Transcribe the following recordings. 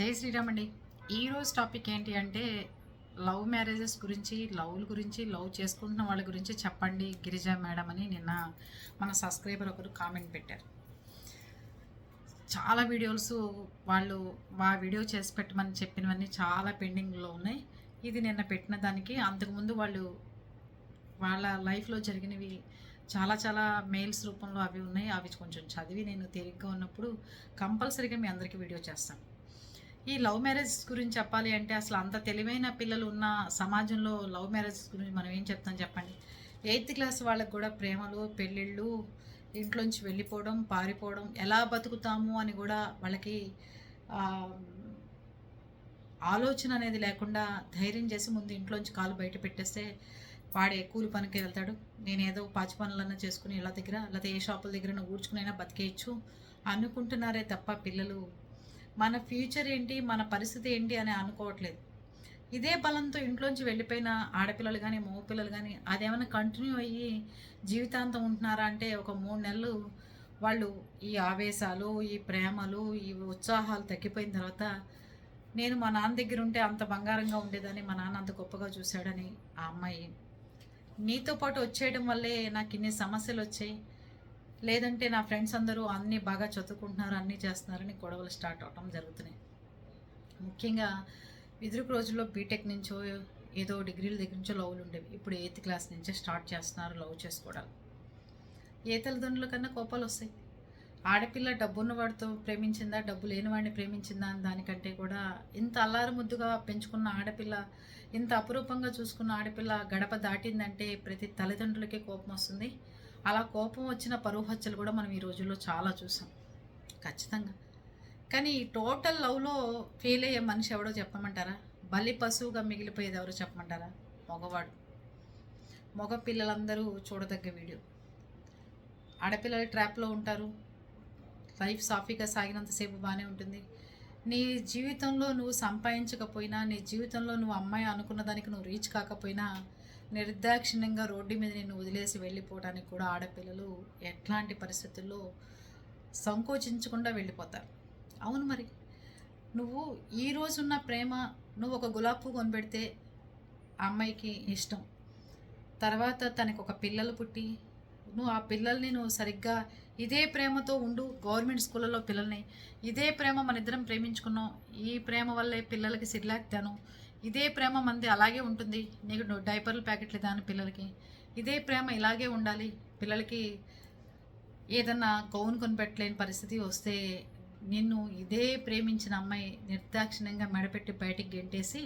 జై శ్రీరామ్ అండి ఈరోజు టాపిక్ ఏంటి అంటే లవ్ మ్యారేజెస్ గురించి లవ్ల గురించి లవ్ చేసుకుంటున్న వాళ్ళ గురించి చెప్పండి గిరిజా మేడం అని నిన్న మన సబ్స్క్రైబర్ ఒకరు కామెంట్ పెట్టారు. చాలా వీడియోస్ వాళ్ళు మా వీడియో చేసి పెట్టమని చెప్పినవన్నీ చాలా పెండింగ్లో ఉన్నాయి. ఇది నిన్న పెట్టిన దానికి అంతకుముందు వాళ్ళు వాళ్ళ లైఫ్లో జరిగినవి చాలా చాలా మెయిల్స్ రూపంలో అవి ఉన్నాయి. అవి కొంచెం చదివి నేను తేలిగ్గా ఉన్నప్పుడు కంపల్సరీగా మీ అందరికీ వీడియో చేస్తాను. ఈ లవ్ మ్యారేజ్ గురించి చెప్పాలి అంటే అసలు అంత తెలివైన పిల్లలు ఉన్న సమాజంలో లవ్ మ్యారేజ్ గురించి మనం ఏం చెప్తాం చెప్పండి? ఎయిత్ క్లాస్ వాళ్ళకు కూడా ప్రేమలు పెళ్ళిళ్ళు ఇంట్లోంచి వెళ్ళిపోవడం పారిపోవడం ఎలా బతుకుతాము అని కూడా వాళ్ళకి ఆలోచన అనేది లేకుండా ధైర్యం చేసి ముందు ఇంట్లోంచి కాలు బయట పెట్టేస్తే వాడే కూలి పనికి వెళ్తాడు. నేను ఏదో పాచి పనులన్నా చేసుకుని ఇలా దగ్గర లేకపోతే ఏ షాపుల దగ్గర ఊడ్చుకునైనా బతికేయచ్చు అనుకుంటున్నారే తప్ప పిల్లలు మన ఫ్యూచర్ ఏంటి మన పరిస్థితి ఏంటి అని అనుకోవట్లేదు. ఇదే బలంతో ఇంట్లోంచి వెళ్ళిపోయిన ఆడపిల్లలు కానీ మగపిల్లలు కానీ అదేమైనా కంటిన్యూ అయ్యి జీవితాంతం ఉంటున్నారా అంటే ఒక మూడు నెలలు వాళ్ళు ఈ ఆవేశాలు ఈ ప్రేమలు ఈ ఉత్సాహాలు తగ్గిపోయిన తర్వాత నేను మా నాన్న దగ్గర ఉంటే అంత బంగారంగా ఉండేదని మా నాన్న అంత గొప్పగా చూశాడని ఆ అమ్మాయి నీతో పాటు వచ్చేయడం వల్లే నాకు ఇన్ని సమస్యలు వచ్చాయి. లేదంటే నా ఫ్రెండ్స్ అందరూ అన్నీ బాగా చదువుకుంటున్నారు అన్నీ చేస్తున్నారని గొడవలు స్టార్ట్ అవటం జరుగుతున్నాయి. ముఖ్యంగా ఎదురుకు రోజుల్లో బీటెక్ నుంచో ఏదో డిగ్రీల దగ్గర నుంచో లవ్లు ఉండేవి. ఇప్పుడు ఎయిత్ క్లాస్ నుంచే స్టార్ట్ చేస్తున్నారు లవ్ చేసుకోవడాలు. ఏ తల్లిదండ్రుల కన్నా కోపాలు వస్తాయి. ఆడపిల్ల డబ్బున్న వాడితో ప్రేమించిందా డబ్బు లేని వాడిని ప్రేమించిందా అని దానికంటే కూడా ఇంత అల్లారు ముద్దుగా పెంచుకున్న ఆడపిల్ల ఇంత అపురూపంగా చూసుకున్న ఆడపిల్ల గడప దాటిందంటే ప్రతి తల్లిదండ్రులకే కోపం వస్తుంది. అలా కోపం వచ్చిన పరువు హత్యలు కూడా మనం ఈ రోజుల్లో చాలా చూసాం. ఖచ్చితంగా. కానీ ఈ టోటల్ లవ్లో ఫెయిల్ అయ్యే మనిషి ఎవడో చెప్పమంటారా? బలి పశువుగా మిగిలిపోయేది ఎవరో చెప్పమంటారా? మగవాడు. మగ పిల్లలందరూ చూడదగ్గ వీడియో. ఆడపిల్లలు ట్రాప్లో ఉంటారు. లైఫ్ సాఫీగా సాగినంతసేపు బాగానే ఉంటుంది. నీ జీవితంలో నువ్వు సంపాదించకపోయినా నీ జీవితంలో నువ్వు అమ్మాయి అనుకున్న దానికి నువ్వు రీచ్ కాకపోయినా నిర్దాక్షిణ్యంగా రోడ్డు మీద నిన్ను వదిలేసి వెళ్ళిపోవడానికి కూడా ఆడపిల్లలు ఎట్లాంటి పరిస్థితుల్లో సంకోచించకుండా వెళ్ళిపోతారు. అవును మరి. నువ్వు ఈ రోజున్న ప్రేమ నువ్వు ఒక గులాబ్ పువ్వు కొనిపెడితే అమ్మాయికి ఇష్టం. తర్వాత తనకు ఒక పిల్లలు పుట్టి నువ్వు ఆ పిల్లల్ని నువ్వు సరిగ్గా ఇదే ప్రేమతో ఉండు గవర్నమెంట్ స్కూళ్ళలో పిల్లల్ని ఇదే ప్రేమ మన ఇద్దరం ప్రేమించుకున్నాం. ఈ ప్రేమ వల్లే పిల్లలకి సిరిలాక్తాను ఇదే ప్రేమ మంది అలాగే ఉంటుంది. నీకు డైపర్లు ప్యాకెట్లు దాని పిల్లలకి. ఇదే ప్రేమ ఇలాగే ఉండాలి. పిల్లలకి ఏదన్నా గౌన్ కొనిపెట్టలేని పరిస్థితి వస్తే నిన్ను ఇదే ప్రేమించిన అమ్మాయి నిర్దాక్షిణ్యంగా మెడపెట్టి బయటికి గెంటేసి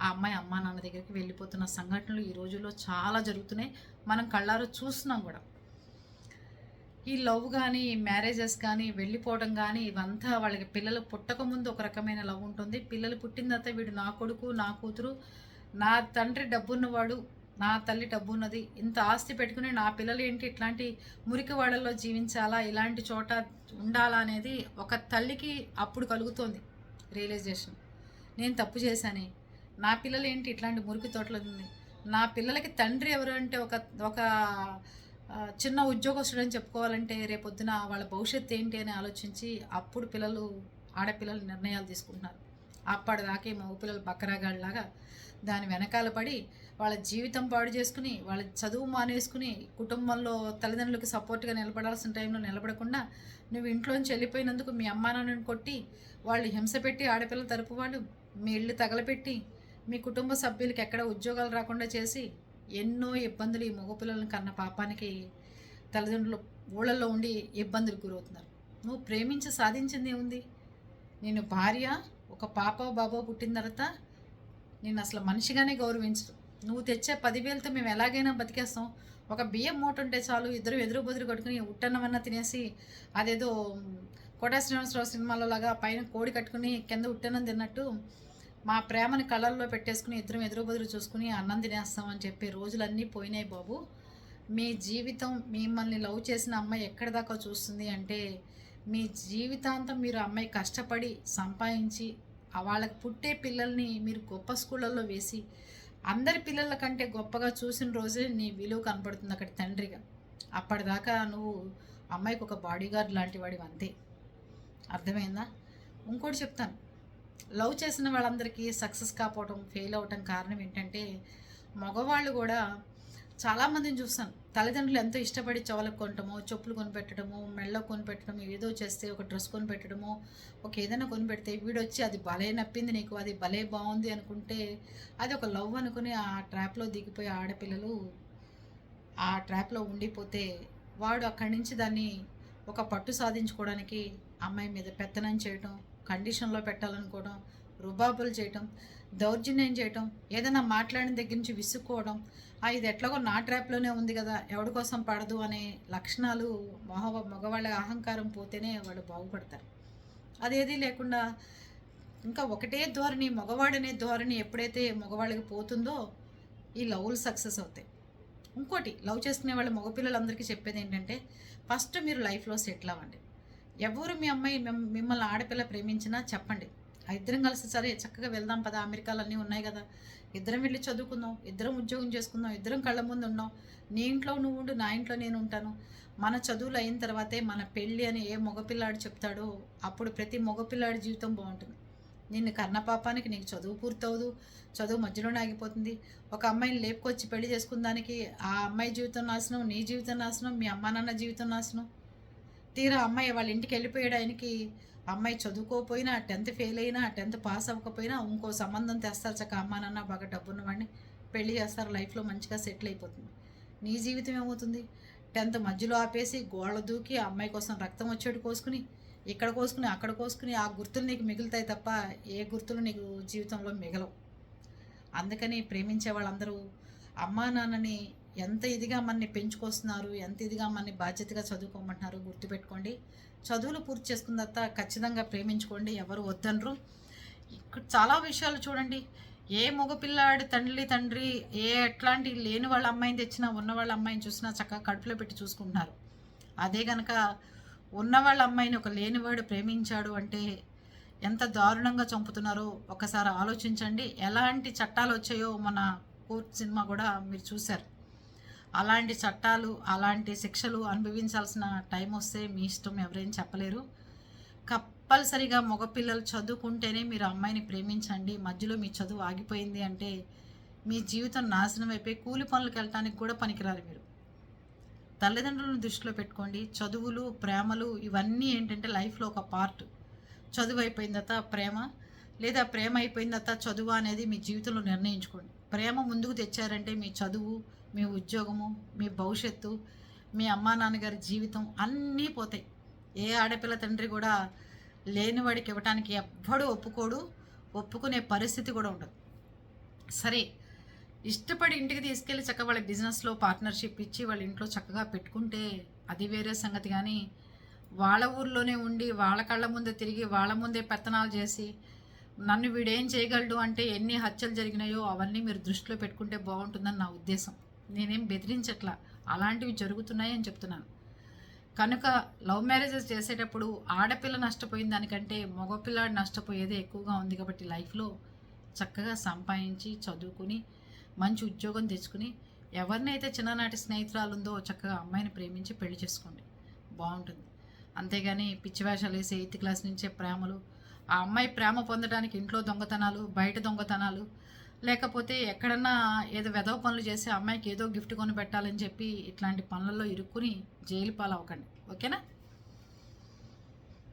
ఆ అమ్మాయి అమ్మా నాన్న దగ్గరికి వెళ్ళిపోతున్న సంఘటనలు ఈ రోజుల్లో చాలా జరుగుతున్నాయి. మనం కళ్ళారో చూస్తున్నాం కూడా. ఈ లవ్ కానీ మ్యారేజెస్ కానీ వెళ్ళిపోవడం కానీ ఇవంతా వాళ్ళకి పిల్లలు పుట్టక ముందు ఒక రకమైన లవ్ ఉంటుంది. పిల్లలు పుట్టిన తర్వాత వీడు నా కొడుకు నా కూతురు నా తండ్రి డబ్బున్నవాడు నా తల్లి డబ్బు ఉన్నది ఇంత ఆస్తి పెట్టుకుని నా పిల్లలు ఏంటి ఇట్లాంటి మురికి వాడల్లో జీవించాలా? ఇలాంటి చోట ఉండాలా అనేది ఒక తల్లికి అప్పుడు కలుగుతోంది రియలైజేషన్. నేను తప్పు చేశాను? నా పిల్లలు ఏంటి ఇట్లాంటి మురికి తోటలు ఉంది? నా పిల్లలకి తండ్రి ఎవరు అంటే ఒక ఒక చిన్న ఉద్యోగస్తుడు అని చెప్పుకోవాలంటే రేపొద్దున వాళ్ళ భవిష్యత్తు ఏంటి అని ఆలోచించి అప్పుడు పిల్లలు ఆడపిల్లలు నిర్ణయాలు తీసుకుంటున్నారు. అప్పటిదాకే మగ పిల్లలు బకరాగాళ్ళలాగా దాని వెనకాల పడి వాళ్ళ జీవితం పాడు చేసుకుని వాళ్ళ చదువు మానేసుకుని కుటుంబంలో తల్లిదండ్రులకు సపోర్ట్గా నిలబడాల్సిన టైంలో నిలబడకుండా నువ్వు ఇంట్లోంచి వెళ్ళిపోయినందుకు మీ అమ్మా నాన్నని కొట్టి వాళ్ళు హింస పెట్టి ఆడపిల్లల తరపు వాళ్ళు మీ ఇల్లు తగలపెట్టి మీ కుటుంబ సభ్యులకి ఎక్కడ ఉద్యోగాలు రాకుండా చేసి ఎన్నో ఇబ్బందులు ఈ మగపిల్లలను కన్న పాపానికి తల్లిదండ్రులు ఊళ్ళల్లో ఉండి ఇబ్బందులు గురవుతున్నారు. నువ్వు ప్రేమించి సాధించింది ఏముంది? నేను భార్య ఒక పాప బాబో పుట్టిన తర్వాత నేను అసలు మనిషిగానే గౌరవించరు. నువ్వు తెచ్చే పదివేలతో మేము ఎలాగైనా బతికేస్తాం. ఒక బియ్యం మూట ఉంటే చాలు ఇద్దరు ఎదురు బెదురు కట్టుకుని ఉట్టన్నమన్నా తినేసి అదేదో కోటా శ్రీనివాసరావు సినిమాలో లాగా పైన కోడి కట్టుకుని కింద ఉట్టన్నం తిన్నట్టు మా ప్రేమని కళ్ళల్లో పెట్టేసుకుని ఇద్దరం ఎదురు బదురు చూసుకుని అన్నం తినేస్తామని చెప్పే రోజులన్నీ పోయినాయి బాబు. మీ జీవితం మిమ్మల్ని లవ్ చేసిన అమ్మాయి ఎక్కడి దాకా చూస్తుంది అంటే మీ జీవితాంతం మీరు అమ్మాయి కష్టపడి సంపాదించి వాళ్ళకి పుట్టే పిల్లల్ని మీరు గొప్ప స్కూళ్ళల్లో వేసి అందరి పిల్లల కంటే గొప్పగా చూసిన రోజే నీ విలువ కనపడుతుంది అక్కడ తండ్రిగా. అప్పటిదాకా నువ్వు అమ్మాయికి ఒక బాడీగార్డ్ లాంటి వాడివి అంతే. అర్థమైందా? ఇంకోటి చెప్తాను. లవ్ చేసిన వాళ్ళందరికీ సక్సెస్ కాకపోవడం ఫెయిల్ అవ్వటం కారణం ఏంటంటే మగవాళ్ళు కూడా చాలామందిని చూస్తాను. తల్లిదండ్రులు ఎంతో ఇష్టపడి చెవులకు కొనటము చెప్పులు కొనిపెట్టడము మెళ్ళ కొనిపెట్టడము ఏదో చేస్తే ఒక డ్రెస్ కొనిపెట్టడము ఒక ఏదైనా కొనిపెడితే వీడొచ్చి అది భలే నప్పింది నీకు అది భలే బాగుంది అనుకుంటే అది ఒక లవ్ అనుకుని ఆ ట్రాప్లో దిగిపోయి ఆడపిల్లలు ఆ ట్రాప్లో ఉండిపోతే వాడు అక్కడి నుంచి దాన్ని ఒక పట్టు సాధించుకోవడానికి అమ్మాయి మీద పెత్తనం చేయటం కండిషన్లో పెట్టాలనుకోవడం రుబాబులు చేయటం దౌర్జన్యం చేయటం ఏదైనా మాట్లాడిన దగ్గర నుంచి విసుక్కోవడం ఇది ఎట్లాగో నా ట్రాప్లోనే ఉంది కదా ఎవడి కోసం పడదు అనే లక్షణాలు మగ మగవాళ్ళ అహంకారం పోతేనే వాళ్ళు బాగుపడతారు. అదేది లేకుండా ఇంకా ఒకటే ధోరణి మగవాడనే ధోరణి ఎప్పుడైతే మగవాళ్ళకి పోతుందో ఈ లవ్లు సక్సెస్ అవుతాయి. ఇంకోటి లవ్ చేసుకునే వాళ్ళ మగపిల్లలందరికీ చెప్పేది ఏంటంటే ఫస్ట్ మీరు లైఫ్లో సెటిల్ అవ్వండి. ఎవరు మీ అమ్మాయి మిమ్మల్ని ఆడపిల్ల ప్రేమించినా చెప్పండి. ఆ ఇద్దరం కలిసి సరే చక్కగా వెళ్దాం పదా అమెరికాలు అన్నీ ఉన్నాయి కదా. ఇద్దరం వెళ్ళి చదువుకుందాం ఇద్దరం ఉద్యోగం చేసుకుందాం ఇద్దరం కళ్ళ ముందు ఉన్నాం. నీ ఇంట్లో నువ్వు ఉండు నా ఇంట్లో నేను ఉంటాను. మన చదువులు అయిన తర్వాతే మన పెళ్ళి అని ఏ మగపిల్లాడు చెప్తాడో అప్పుడు ప్రతి మగపిల్లాడి జీవితం బాగుంటుంది. నిన్ను కర్ణపాపానికి నీకు చదువు పూర్తవదు చదువు మధ్యలోనే ఆగిపోతుంది. ఒక అమ్మాయిని లేపుకొచ్చి పెళ్ళి చేసుకుందానికి ఆ అమ్మాయి జీవితం నాశనం నీ జీవితం నాశనం మీ అమ్మా నాన్న జీవితం నాశనం. తీరా అమ్మాయి వాళ్ళ ఇంటికి వెళ్ళిపోయడానికి అమ్మాయి చదువుకోకపోయినా టెన్త్ ఫెయిల్ అయినా టెన్త్ పాస్ అవ్వకపోయినా ఇంకో సంబంధం తెస్తారు చక్క అమ్మ నాన్న బాగా డబ్బున్న వాడిని. పెళ్ళి చేస్తారు లైఫ్లో మంచిగా సెటిల్ అయిపోతుంది. నీ జీవితం ఏమవుతుంది? టెన్త్ మధ్యలో ఆపేసి గోళ్ళ దూకి అమ్మాయి కోసం రక్తం వచ్చేటి కోసుకుని ఇక్కడ కోసుకుని అక్కడ కోసుకుని ఆ గుర్తులు నీకు మిగులుతాయి తప్ప ఏ గుర్తులు నీకు జీవితంలో మిగలవు. అందుకని ప్రేమించే వాళ్ళందరూ అమ్మా నాన్నని ఎంత ఇదిగా మనని పెంచుకొస్తున్నారు ఎంత ఇదిగా మనని బాధ్యతగా చదువుకోమంటున్నారు గుర్తుపెట్టుకోండి. చదువులు పూర్తి చేసుకున్న తర్వాత ఖచ్చితంగా ప్రేమించుకోండి ఎవరు వద్దనరు. ఇక్కడ చాలా విషయాలు చూడండి. ఏ మగపిల్లాడి తండ్రి తండ్రి ఏ ఎట్లాంటి లేని వాళ్ళ అమ్మాయిని తెచ్చినా ఉన్న వాళ్ళ అమ్మాయిని చూసినా చక్కగా కడుపులో పెట్టి చూసుకుంటున్నారు. అదే గనక ఉన్న వాళ్ళ అమ్మాయిని ఒక లేనివాడు ప్రేమించాడు అంటే ఎంత దారుణంగా చంపుతున్నారో ఒకసారి ఆలోచించండి. ఎలాంటి చట్టాలు వచ్చాయో మన కోర్ట్ సినిమా కూడా మీరు చూశారు. అలాంటి చట్టాలు అలాంటి శిక్షలు అనుభవించాల్సిన టైం వస్తే మీ ఇష్టం ఎవరేం చెప్పలేరు. కంపల్సరిగా మగపిల్లలు చదువుకుంటేనే మీరు అమ్మాయిని ప్రేమించండి. మధ్యలో మీ చదువు ఆగిపోయింది అంటే మీ జీవితం నాశనం అయిపోయి కూలి పనులకు వెళ్ళటానికి కూడా పనికిరారు మీరు. తల్లిదండ్రులను దృష్టిలో పెట్టుకోండి. చదువులు ప్రేమలు ఇవన్నీ ఏంటంటే లైఫ్లో ఒక పార్ట్. చదువు అయిపోయిన తర్వాత ప్రేమ లేదా ప్రేమ అయిపోయిన తర్వాత చదువు అనేది మీ జీవితంలో నిర్ణయించుకోండి. ప్రేమ ముందుకు తెచ్చారంటే మీ చదువు మీ ఉద్యోగము మీ భవిష్యత్తు మీ అమ్మా నాన్నగారి జీవితం అన్నీ పోతాయి. ఏ ఆడపిల్ల తండ్రి కూడా లేనివాడికి ఇవ్వటానికి ఎవ్వడు ఒప్పుకోడు ఒప్పుకునే పరిస్థితి కూడా ఉండదు. సరే ఇష్టపడి ఇంటికి తీసుకెళ్ళి చక్కగా వాళ్ళ బిజినెస్లో పార్ట్నర్షిప్ ఇచ్చి వాళ్ళ ఇంట్లో చక్కగా పెట్టుకుంటే అది వేరే సంగతి. కానీ వాళ్ళ ఊర్లోనే ఉండి వాళ్ళ కళ్ళ ముందే తిరిగి వాళ్ళ ముందే పెత్తనాలు చేసి నన్ను వీడేం చేయగలడు అంటే ఎన్ని హత్యలు జరిగినాయో అవన్నీ మీరు దృష్టిలో పెట్టుకుంటే బాగుంటుందని నా ఉద్దేశం. నేనేం బెదిరించట్లా? అలాంటివి జరుగుతున్నాయని చెప్తున్నాను. కనుక లవ్ మ్యారేజెస్ చేసేటప్పుడు ఆడపిల్ల నష్టపోయిన దానికంటే మగపిల్లాడు నష్టపోయేదే ఎక్కువగా ఉంది కాబట్టి లైఫ్లో చక్కగా సంపాదించి చదువుకుని మంచి ఉద్యోగం తెచ్చుకుని ఎవరినైతే చిన్ననాటి స్నేహితురాలు ఉందో చక్కగా అమ్మాయిని ప్రేమించి పెళ్ళి చేసుకోండి. బాగుంటుంది. అంతేగాని పిచ్చి వేషాలు వేసి ఎయిత్ క్లాస్ నుంచే ప్రేమలు ఆ అమ్మాయి ప్రేమ పొందడానికి ఇంట్లో దొంగతనాలు బయట దొంగతనాలు లేకపోతే ఎక్కడన్నా ఏదో వెధవ పనులు చేసి అమ్మాయికి ఏదో గిఫ్ట్ కొని పెట్టాలని చెప్పి ఇట్లాంటి పనులలో ఇరుక్కుని జైలు పాలవకండి ఓకేనా?